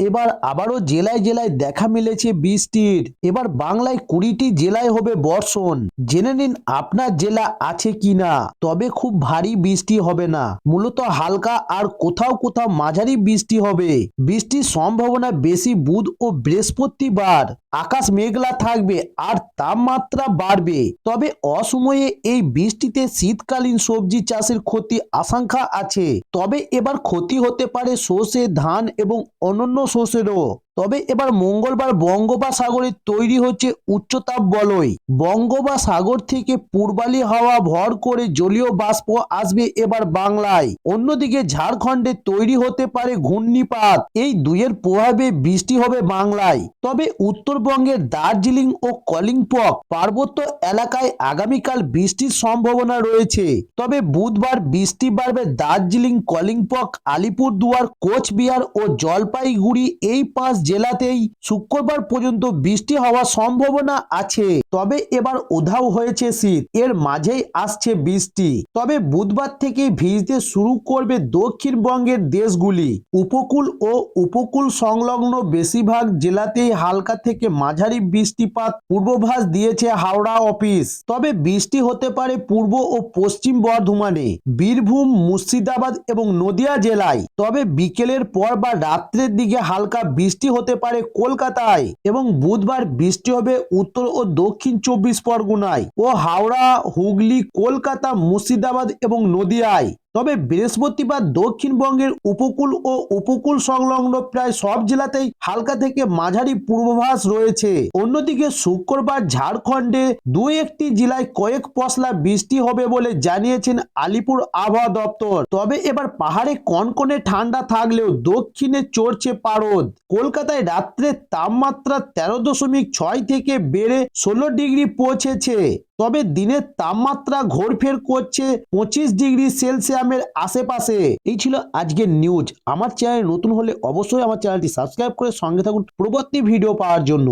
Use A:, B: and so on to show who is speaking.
A: এবার আবারও জেলায় জেলায় দেখা মিলেছে বৃষ্টির। এবার বাংলায় কুড়িটি জেলায় হবে বর্ষণ। জেনে নিন আপনার জেলা আছে কি না তবে খুব ভারী বৃষ্টি হবে না। মূলত হালকা আর কোথাও কোথাও মাঝারি বৃষ্টি হবে। বৃষ্টির সম্ভাবনা বেশি বুধ ও বৃহস্পতিবার। আকাশ মেঘলা থাকবে আর তাপমাত্রা বাড়বে। তবে অসময়ে এই বৃষ্টিতে শীতকালীন সবজি চাষের ক্ষতি আশঙ্কা আছে। তবে এবার ক্ষতি হতে পারে সর্ষে, ধান এবং অন্যান্য শস্যেরও তবে এবার মঙ্গলবার বঙ্গোপসাগরে তৈরি হচ্ছে উচ্চতাপ বলয় বঙ্গোপসাগর থেকে পূর্বালি হাওয়া ভর করে জলীয় বাষ্প আসবে এবার বাংলায়। অন্যদিকে ঝাড়খণ্ডে তৈরি হতে পারে ঘূর্ণিপাত। এই দুইয়ের প্রভাবে বৃষ্টি হবে বাংলায়। তবে উত্তরবঙ্গের দার্জিলিং ও কলিম্পক পার্বত্য এলাকায় আগামীকাল বৃষ্টির সম্ভাবনা রয়েছে। তবে বুধবার বৃষ্টি বাড়বে দার্জিলিং, কলিম্পক, আলিপুরদুয়ার, কোচবিহার ও জলপাইগুড়ি এই পাঁচ জেলাতেই শুক্রবার পর্যন্ত বৃষ্টি হওয়ার সম্ভাবনা আছে। তবে এবার উধাও হয়েছে শীত। এর মাঝেই আসছে বৃষ্টি। তবে বুধবার থেকে ভিজতে শুরু করবে দক্ষিণবঙ্গের দেশগুলি। উপকূল ও উপকূল সংলগ্ন বেশিরভাগ জেলাতেই হালকা থেকে মাঝারি বৃষ্টিপাত পূর্বাভাস দিয়েছে হাওড়া অফিস। তবে বৃষ্টি হতে পারে পূর্ব ও পশ্চিম বর্ধমানে, বীরভূম, মুর্শিদাবাদ এবং নদিয়া জেলায়। তবে বিকেলের পর বা রাত্রের দিকে হালকা বৃষ্টি হতে পারে কলকাতায় এবং বুধবার বৃষ্টি হবে উত্তর ও দক্ষিণ চব্বিশ পরগনায়। ও হাওড়া, হুগলি, কলকাতা, মুর্শিদাবাদ এবং নদিয়ায়। তবে বৃহস্পতিবার দক্ষিণবঙ্গের উপকূল ও উপকূল সংলগ্ন প্রায় সব জেলাতেই হালকা থেকে মাঝারি পূর্বাভাস রয়েছে। অন্যদিকে শুক্রবার ঝাড়খণ্ডে দু একটি জেলায় কয়েক পশলা বৃষ্টি হবে বলে জানিয়েছেন আলিপুর আবহাওয়া দপ্তর। তবে এবার পাহাড়ে কনকনে ঠান্ডা থাকলেও দক্ষিণে চড়ছে পারদ। কলকাতায় রাত্রে তাপমাত্রা তেরো দশমিক ছয় থেকে বেড়ে ষোলো ডিগ্রি পৌঁছেছে। তবে দিনের তাপমাত্রা ঘোরফের করছে পঁচিশ ডিগ্রি সেলসিয়ামের আশেপাশে। এই ছিল আজকের নিউজ আমার চ্যানেল নতুন হলে অবশ্যই আমার চ্যানেলটি সাবস্ক্রাইব করে সঙ্গে থাকুন। পরবর্তী ভিডিও পাওয়ার জন্য।